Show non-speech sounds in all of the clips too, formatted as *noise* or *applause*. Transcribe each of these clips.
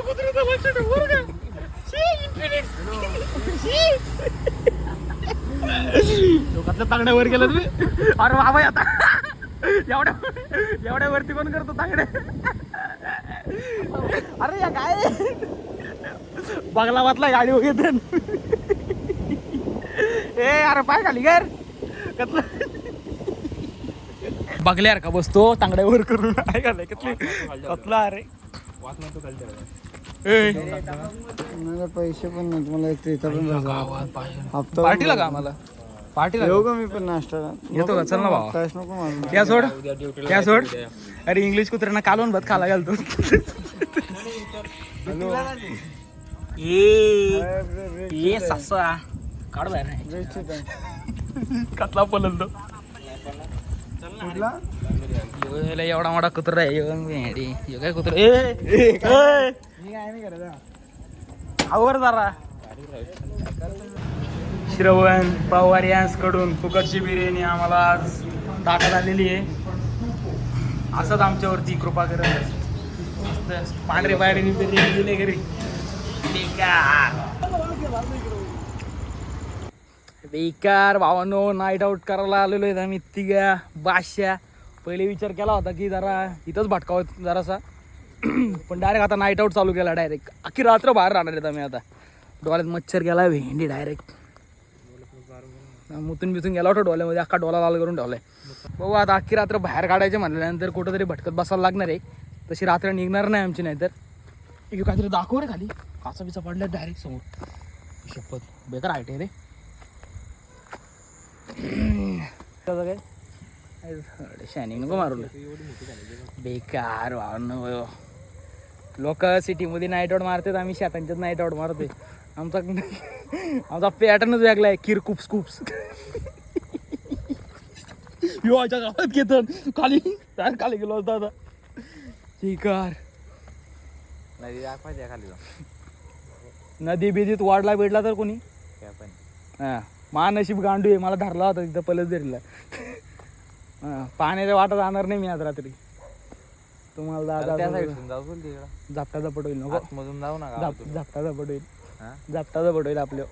कुठलं कुत्र्याचं लक्ष ठेव बरं का? शी, Infinix. शी. डोक्यातल्या तांगड्यावर गेलं तुम्ही अरे बाबा आता. एवढ्या एवढ्या वरती कोण करतो तांगडे अरे या काय? बगला वाचला गाडी वगैरे ए अरे पाय खाली कर. कसलं? बघल्यार का बसतो तांगड्यावर करून. काय कसली कसला अरे? मला पैसे पण नाहीत. मला एक इथं पण. हप्ता पार्टीला का आम्हाला? पार्टीला? येऊ का मी पण नाश्त्याला येतो का? चल ना भावा. काहीच नको मला. त्या सोड? त्या सोड? अरे इंग्लिश कुत्र्यांना कालवून भात खाला घालतो. ये ये ससा काढ बाहेर. नाही. *laughs* कसला पलंतो कुठला? एवढा मोठा कुत्रा आहे काय कुत्रा? ए, काय नाही करत आवर जरा. श्रवण पवार यांसकडून फुकटची बिर्याणी आम्हाला आज ताटात आलेली आहे. असंच आमच्यावरती कृपा करत पांढरे बाहेर बिर्याणी दिली घरी. बेकार. बेकार भावानो नाईट आऊट करायला आलेलो आहे आम्ही तिघ्या बादशा पहिले विचार केला होता की जरा इथंच भटकावत जरासा. *clears throat* पण डायरेक्ट आता नाईट आऊट चालू केला डायरेक्ट अख्खी रात्र बाहेर राहणार आहेत आम्ही आता. डोळ्यात मच्छर गेला भेंडी डायरेक्ट मुतून बिथून गेला होता डोळ्यामध्ये अख्खा डोला लाल करून ठेवलाय. बघू आता अख्खी रात्र बाहेर काढायचे म्हणल्यानंतर कुठंतरी भटकत बसायला लागणार आहे. तशी रात्र निघणार नाही आमची नाहीतर. एक काहीतरी दाखव रे खाली. काचा बिचा पडल्या डायरेक्ट समोर. शपथ. बेकार आयटे रे. कसं काय शायनिंग नको मारू बेकार भावनं लोक सिटीमध्ये नाईट आउट मारतात आम्ही शेतांच्यात नाईट आउट मारतोय. आमचा *laughs* आमचा पॅटर्नच वेगळा आहे किर कुप्स कुप्स. *laughs* यो आमच्या गावात घेतो. खाली. खाली गेलो होता आता. शिकार. नदी दाखवायची खाली नदी बिदीत वाढला बिडला तर कोणी? काय पण. हा. महानशीब गांडू आहे मला धरला होता तिथं पलस दरीला हा पाण्याच्या वाटा जाणार नाही मी आज रात्री. तुम्हाला झापटा झपट होईल नको. आतमधून जाऊ ना झाप- झापटा झपट होईल. हा? झापटा झपट होईल आपल्या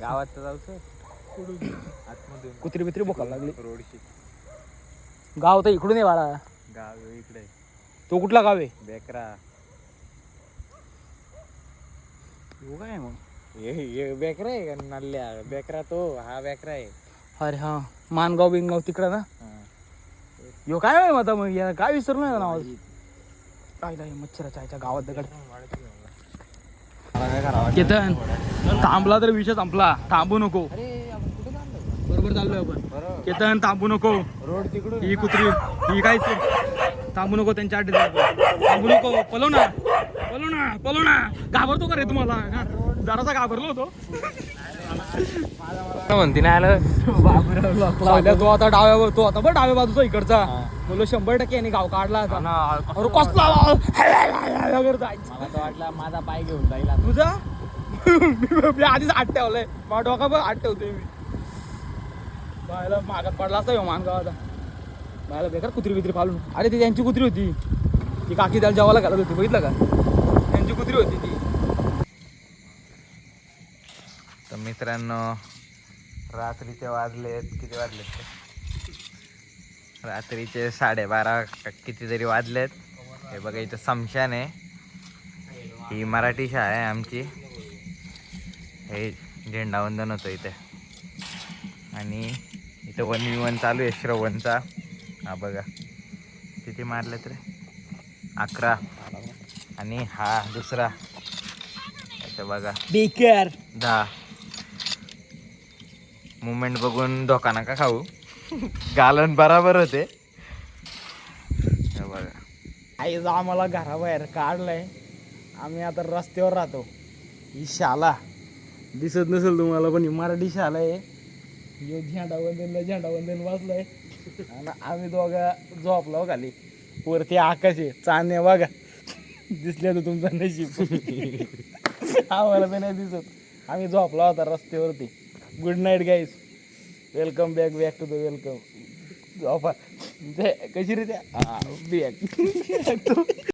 गावात तर जाऊ कुत्री बित्री बोकायला लागली. रोडशी. गाव तर इकडून आहे बाळा. गाव इकडे. तो कुठला गाव आहे? बेकरा. काय मग? हे बेकरा आहे का नल्ल्या? बेकरा तो हा बेकरा आहे. अरे हा मानगाव बिनगाव तिकडं ना? हा. यो काय आहे मग आता मग? या काय विसरलो नाही नाव काय नाही मच्छराच्या आईच्या गावात दगड. केतन थांबला तर विषय संपला. थांबू नको. अरे आपण कुठे चाललो बरोबर चाललोय आपण. केतन थांबू नको. रोड तिकडून ही कुत्री ही काय थांबू नको त्यांच्या अड्डे थांबू नको पलो ना. पलो ना पलो ना घाबरतो का रे तुम्हाला? हा? जरासा घाबरलो होतो. म्हणते नाही आलं? साल्या तो आता डाव्या तो आता बघ डाव्या बाजूचा इकडचा. बोलो शंभर टक्के यांनी गाव काढला आता अरे कसला वाटलं माझा पाय घेऊन जाईल. तुझा? *laughs* मी आधीच आठ ठेवलंय. माझा डोका पण आठ ठेवतोय मी. बायला मागात पडला असता ह्यो मानगाव आता बायला बेकार कुत्री बित्री पालून. अरे ती त्यांची कुत्री होती. ती काकी त्याला जेवायला घालत होती. बघितलं का? कुत्री होती ती. तर मित्रांनो रात्रीचे वाजलेत. किती वाजलेत? रात्रीचे साडेबारा कितीतरी वाजलेत. हे बघा इथं समशान आहे. ही मराठी शाळा आहे आमची. हे झेंडावंदन होतं इथे. आणि इथं वन वि वन चालू आहे श्रवणचा. हा बघा. किती मारलेत रे? अकरा. आणि हा दुसरा. इथं बघा. बेकार. दहा मुमेंट बघून धोका नका खाऊ. गालन बराबर होते. हे बघा. आई जा आम्हाला घराबाहेर काढलाय. आम्ही आता रस्त्यावर राहतो. ही शाला. दिसत नसेल तुम्हाला पण ही मराठी शाला आहे. यो झेंडा वंदनला झेंडा वंदन वाजलाय. आणि आम्ही दोघा झोपलो खाली. वरती आकाश आहे. चांदणे बघा. दिसल्या तर तुमचा नशीब. आम्हाला तर नाही दिसत. आम्ही झोपला होता रस्त्यावरती. Good night guys welcome back back to the welcome झोपा. कशी रे त्या बॅक